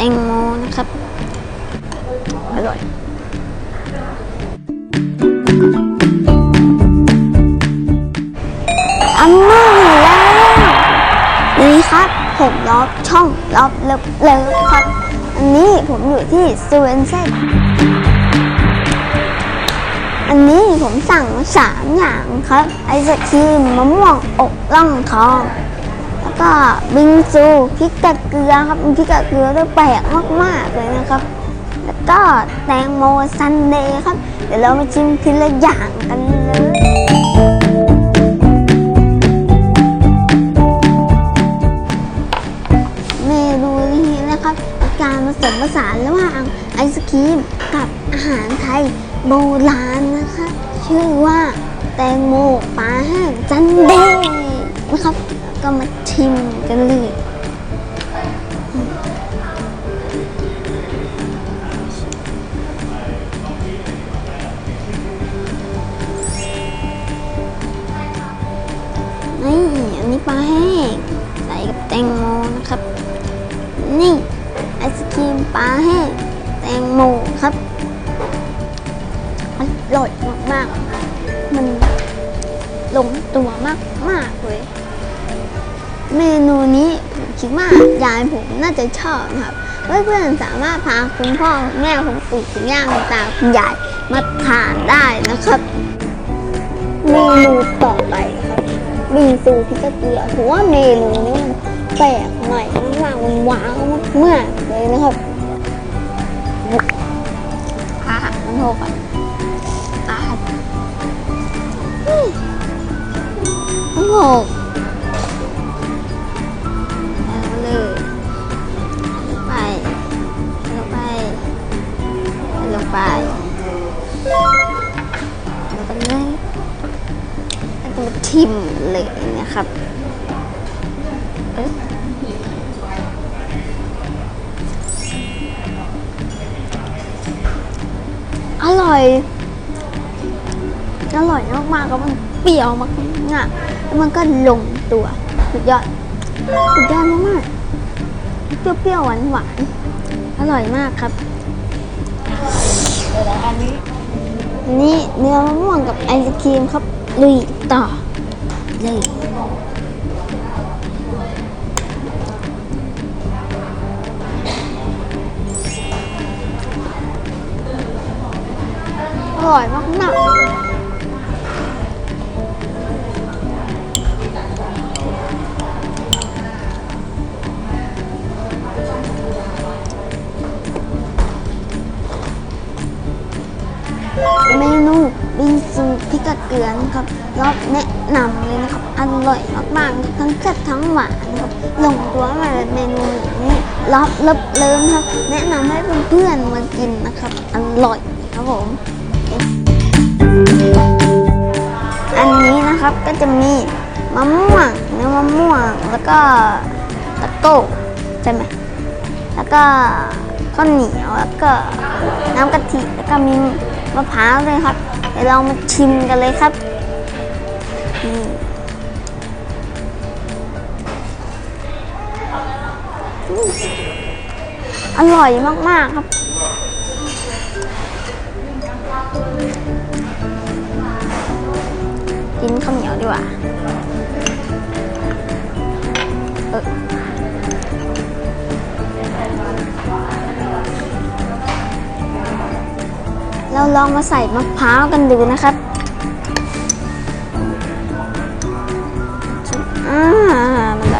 แตงโมนะครับ อร่อยอัมมาแล้วนี่ครับผมรอบช่องรอบเลิฟเลิฟครับ อันนี้ผมอยู่ที่เซเวนเซนอันนี้ผมสั่งสามอย่างครับ ไอศครีมมะม่วงอกล่องทอง ก็บิงซูพริกกะเกลือครับพริกกะเกลือด้วแปลกมากๆเลยนะครับ แล้วก็แตงโมซันเดย์ครับ เดี๋ยวเรามาชิมทีละอย่างกันเลยเมนูนี้นะครับการผสมผสานระหว่างไอศครีมกับอาหารไทยโบราณนะคะ ชื่อว่าแตงโมปลาแห้งจันเดย์นะครับก็มา ชิมกันเลย นี่อันนี้ปลาแห้งใส่กับแตงโมนะครับ นี่ไอศครีมปลาแห้งแตงโมครับอร่อยมากๆ มันลงตัวมากมากๆเลย เมนูนี้ผมคิดว่ายายผมน่าจะชอบนะครับ เพื่อนๆสามารถพาคุณพ่อคุณแม่คุณปู่คุณย่าคุณตาคุณยายมาทานได้นะครับเมนูต่อไปครับบิงซูพิกกะเกลือผมว่าเมนูนี้มันแปลกใหม่มากๆมันว้าวมากๆเลยนะครับอาหารมันโทกันอาหารอืมมันโห ทิมเลยนะครับเอ๊ะอร่อย อร่อยมากๆแล้วมันเปรี้ยวมากๆแล้วมันก็ลงตัว สุดยอด สุดยอดมากๆ เปรี้ยวๆ หวานๆ อร่อยมากครับ อันนี้ นี่เนื้อมะม่วงกับไอศครีมครับ ลุยต่อเซูพริกกะเกลือนครับรอบแนะนำเลยนะครับอร่อยมากๆทั้งเผ็ดทั้งหวานครับลงตัวมากเลยเมนูนี้รอบเลิฟเลิมครับ แนะนำให้เพื่อนๆมากินนะครับอร่อยครับผมอันนี้นะครับก็จะมีมะม่วงเนื้อมะม่วงแล้วก็ตะโก้ใช่ไหมแล้วก็ข้าวเหนียวแล้วก็น้ำกะทิแล้วก็มีมะพร้าวเลยครับ ดี๋ยวเรามาชิมกันเลยครับนี่อืมอร่อยมาก ๆ ครับ กินข้าวเหนียวดีกว่า เออ ลองมาใส่มะพร้าวกันดูนะครับอ่ามันเล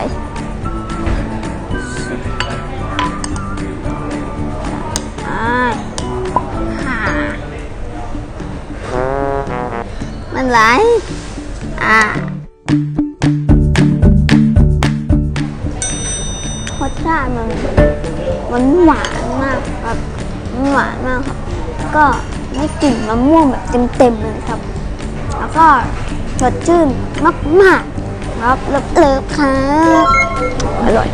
มันไหลอ่ารสชาติมันมันหวานมากครับหวานมากครับ ก็ ได้กลิ่นมะม่วงแบบเต็มๆเลยครับ แล้วก็สดชื่นมากๆครับเลิฟๆครับอร่อย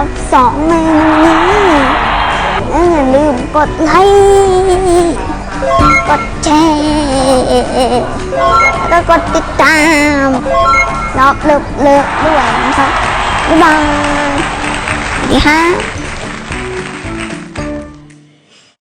ครับสองเมนูนี้และอย่าลืมกดไลค์กดแชร์แล้วก็กดติดตามแล้วเลิฟเลิฟด้วยนะครับบ๊ายบายสวัสดีค่ะ